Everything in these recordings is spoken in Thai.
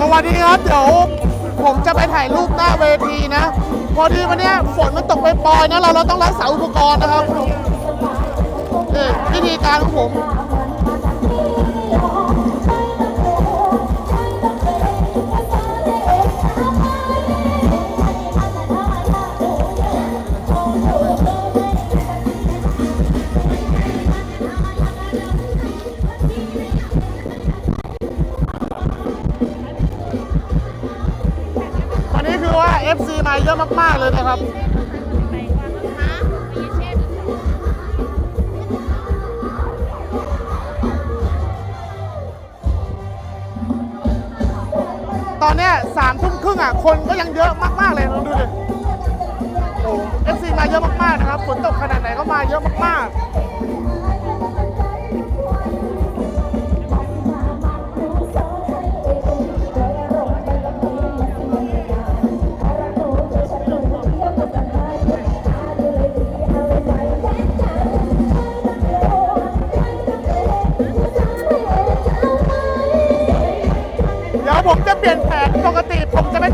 สวัสดีครับ เดี๋ยวผมจะไปถ่ายรูปหน้าเวทีนะ พอดีวันเนี้ยฝนมันตกไปปล่อยนะ เราเราต้องรักษาอุปกรณ์นะครับนี่วิธีการของผม FC มาเยอะมากๆเลยนะครับ ตอนเนี้ยสามทุ่มครึ่งอะ คนก็ยังเยอะมากๆเลยลองดูดิโอ้เอฟซีมาเยอะมากๆนะครับ ฝนตกขนาดไหนก็มาเยอะมากๆ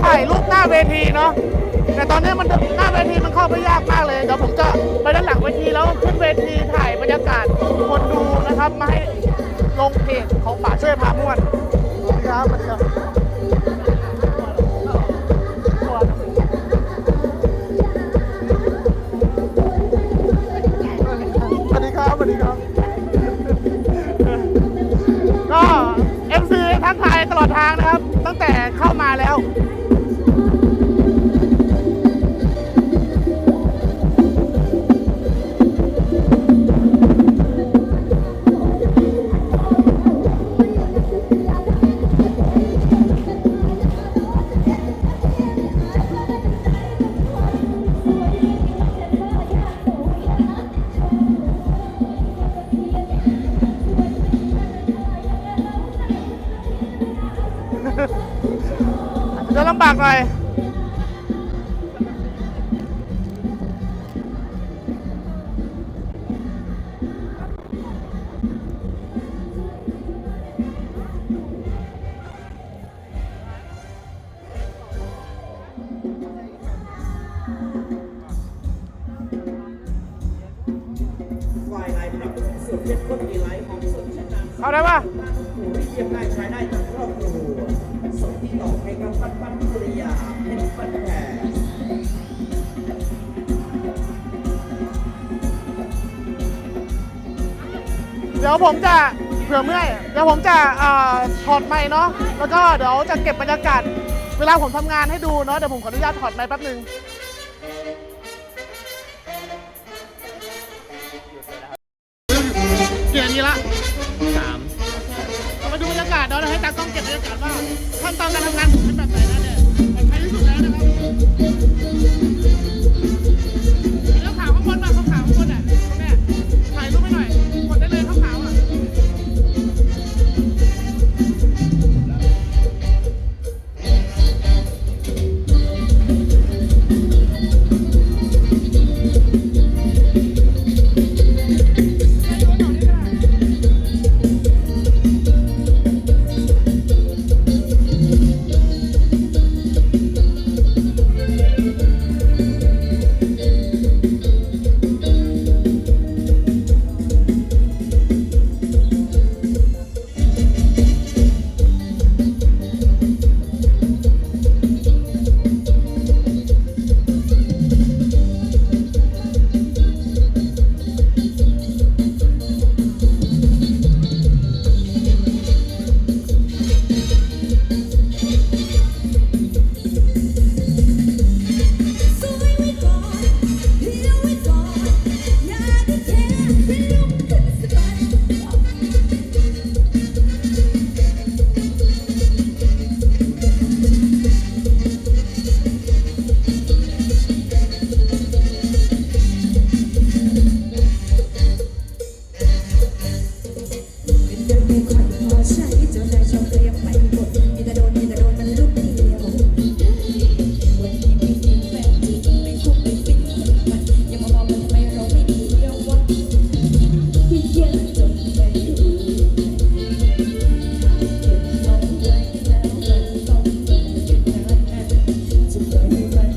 ถ่ายรูปหน้าเวทีเนาะแต่ตอนนี้มันหน้าเวทีมันเข้าไปยากมากเลยเดี๋ยวผมจะไปด้านหลังเวทีแล้วขึ้นเวทีถ่ายบรรยากาศคนดูนะครับมาให้ลงเพจของป่า เดินลำบากหน่อยฝ่ายไลน์ปรับปรุงสุดเข้มข้นมีไลฟ์ของสุดชนะเอาได้ปะเทียบได้ใช้ได้ทั้งครอบครัว ส่งที่ต่อให้กับปั้นปั้นภริยาเพชรปั้นแผ่เดี๋ยวผมจะเผื่อเมื่อยเดี๋ยวผมจะเอ่อถอดไม้เนาะแล้วก็เดี๋ยวจะเก็บบรรยากาศเวลาผมทำงานให้ดูเนาะเดี๋ยวผมขออนุญาตถอดไม้แป๊บนึง тебя не прощу.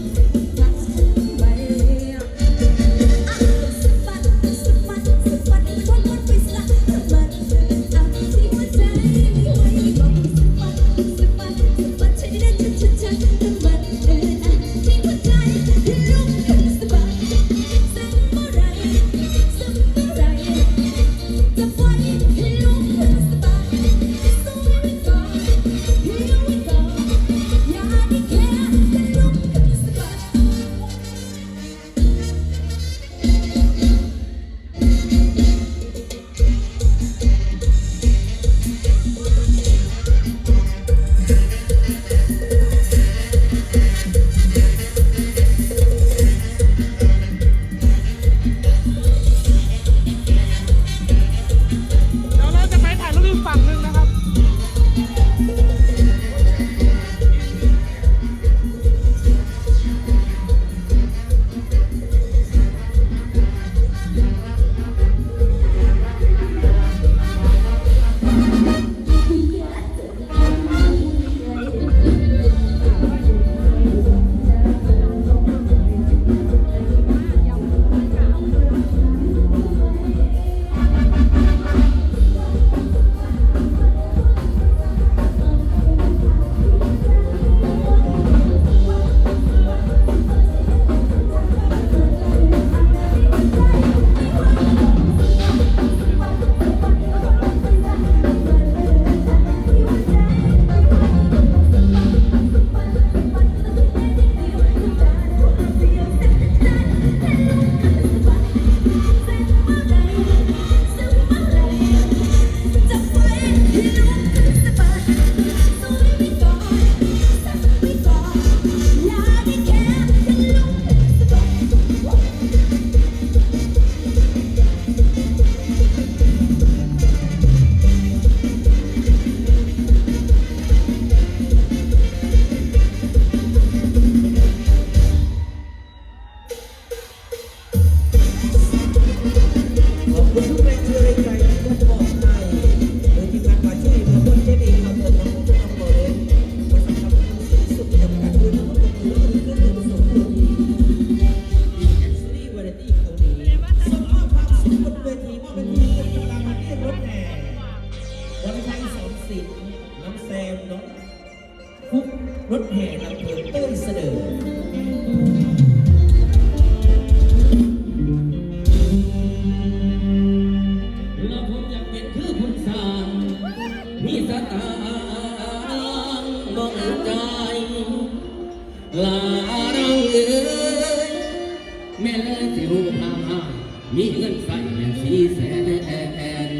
เงินใส่แม่สี่แสน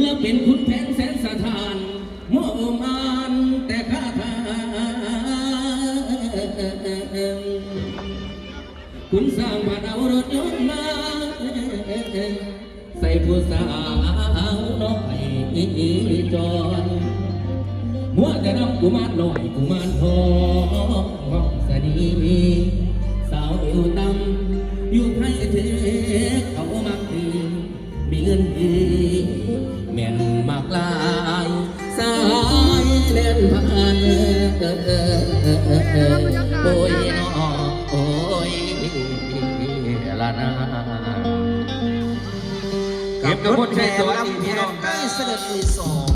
แล้วเป็นคุณแผนแสนสถานมอมานแต่ข้าทางคุณสร้างบ้านเอารถยนต์มา ใส่ผู้สาวน้อยจอยมัวแต่น้ำกุมารหน่อยกุมารทองสนีสาวอยู่ตำ ก็บกระบวนใช้สวัสดีพี่น้องคเต้รัยบเสด็จมือสอง